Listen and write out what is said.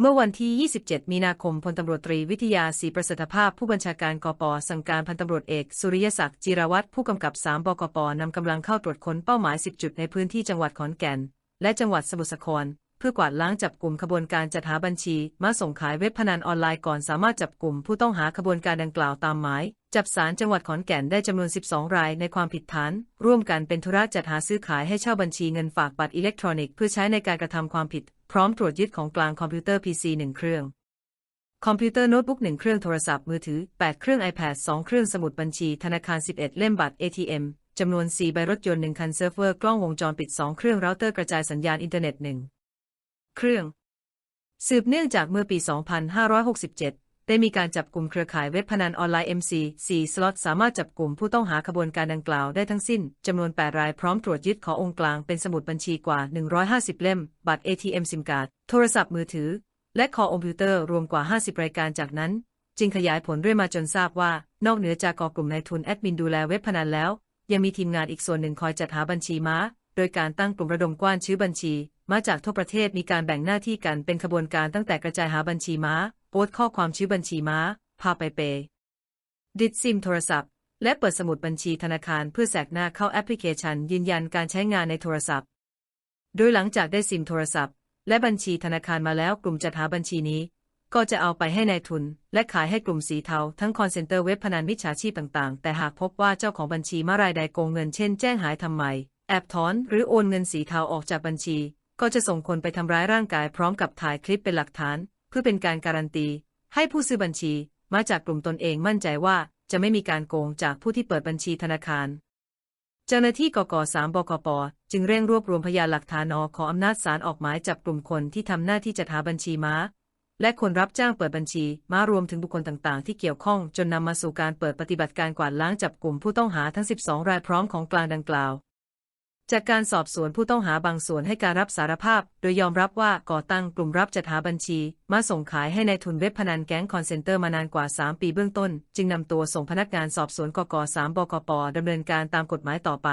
เมื่อวันที่ 27 มีนาคม พลตำรวจตรีวิทยาศรีประสิทธิภาพ ผู้บัญชาการกปสั่งการพันตำรวจเอก สุริยศักดิ์จิรวัตรผู้กำกับ 3 บกปนำกำลังเข้าตรวจค้นเป้าหมาย 10 จุดในพื้นที่จังหวัดขอนแก่น และจังหวัดสมุทรสาคร เพื่อกวาดล้างจับกลุ่มขบวนการจัดหาบัญชี มาส่งขายเว็บพนันออนไลน์ก่อนสามารถจับกลุ่มผู้ต้องหาขบวนการดังกล่าวตามหมาย จับสารจังหวัดขอนแก่นได้จำนวน 12 รายในความผิดฐาน ร่วมกันเป็นธุระจัดหาซื้อขายให้เช่าบัญชีเงินฝากบัตรอิเล็กทรอนิกส์เพื่อใช้ในการกระทำความผิด พร้อมตรวจยึดของกลางคอมพิวเตอร์ PC 1 เครื่อง คอมพิวเตอร์โน้ตบุ๊ก 1 เครื่องโทรศัพท์มือถือ 8 เครื่อง iPad 2 เครื่องสมุดบัญชี ธนาคาร 11 เล่มบัตร ATM จำนวน 4 ใบรถยนต์ 1 คันเซิร์ฟเวอร์ กล้องวงจรปิด 2 เครื่องเราเตอร์กระจายสัญญาณอินเทอร์เน็ต 1 เครื่อง สืบเนื่องจากเมื่อปี 2567 ได้มีการจับกลุ่มเครือข่ายเว็บพนันออนไลน์ MC 4สล็อตสามารถจับกลุ่มผู้ต้องหาขบวนการดังกล่าวได้ทั้งสิ้น จำนวน 8 รายพร้อมตรวจยึดขององค์กลางเป็นสมุดบัญชีกว่า 150 เล่ม บัตร ATM ซิมการ์ดโทรศัพท์มือถือ และคอคอมพิวเตอร์รวมกว่า 50 รายการจากนั้น จึงขยายผลเรื่อยมาจนทราบว่า นอกเหนือจากกอกลุ่มนายทุนแอดมินดูแลเว็บพนันแล้ว ยังมีทีมงานอีกส่วนหนึ่งคอยจัดหาบัญชีม้า โดยการตั้งกลุ่มระดมกว้านชื่อบัญชี มาจากทั่วประเทศมีการแบ่งหน้าที่กันเป็นขบวนการตั้งแต่กระจายหาบัญชีม้า โพสต์ข้อความชื่อบัญชีม้า พาไปเปย์ดิดซิมโทรศัพท์ และเปิดสมุดบัญชีธนาคารเพื่อแสกหน้าเข้าแอปพลิเคชัน ยืนยันการใช้งานในโทรศัพท์ โดยหลังจากได้ซิมโทรศัพท์ และบัญชีธนาคารมาแล้วกลุ่มจัดหาบัญชีนี้ ก็จะเอาไปให้ในายทุน และขายให้กลุ่มสีเทาทั้งคอนเซนเตอร์เว็บพนันมิจฉาชีพต่างๆ แต่หากพบว่าเจ้าของบัญชีมารายใดโกงเงินเช่นแจ้งหายทำไมแอบถอนหรือโอนเงินสีเทาออกจากบัญชี ก็จะส่งคนไปทำร้ายร่างกายพร้อมกับถ่ายคลิปเป็นหลักฐาน พื่อเป็นการการันตี ให้ผู้ซื้อบัญชี มาจากกลุ่มตนเองมั่นใจว่าจะไม่มีการโกงจากผู้ที่เปิดบัญชีธนาคาร เจ้าหน้าที่กก3บกปจึงเร่งรวบรวมพยานหลักฐานอขออำนาจศาลออกหมายจับกลุ่มคนที่ทำหน้าที่จัดหาบัญชีม้า และคนรับจ้างเปิดบัญชีม้ารวมถึงบุคคลต่างๆ ที่เกี่ยวข้องจนนำมาสู่การเปิดปฏิบัติการกวาดล้างจับกลุ่มผู้ต้องหาทั้ง 12 รายพร้อมของกลางดังกล่าว จากการสอบสวนผู้ต้องหาบางส่วนให้การรับสารภาพ โดยยอมรับว่าก่อตั้งกลุ่มรับจัดหาบัญชี มาส่งขายให้ในายทุนเว็บพนันแก๊งคอนเซนเตอร์มานานกว่า 3 ปีเบื้องต้น จึงนำตัวส่งพนักงานสอบสวนกก3บกปดำเนินการตามกฎหมายต่อไป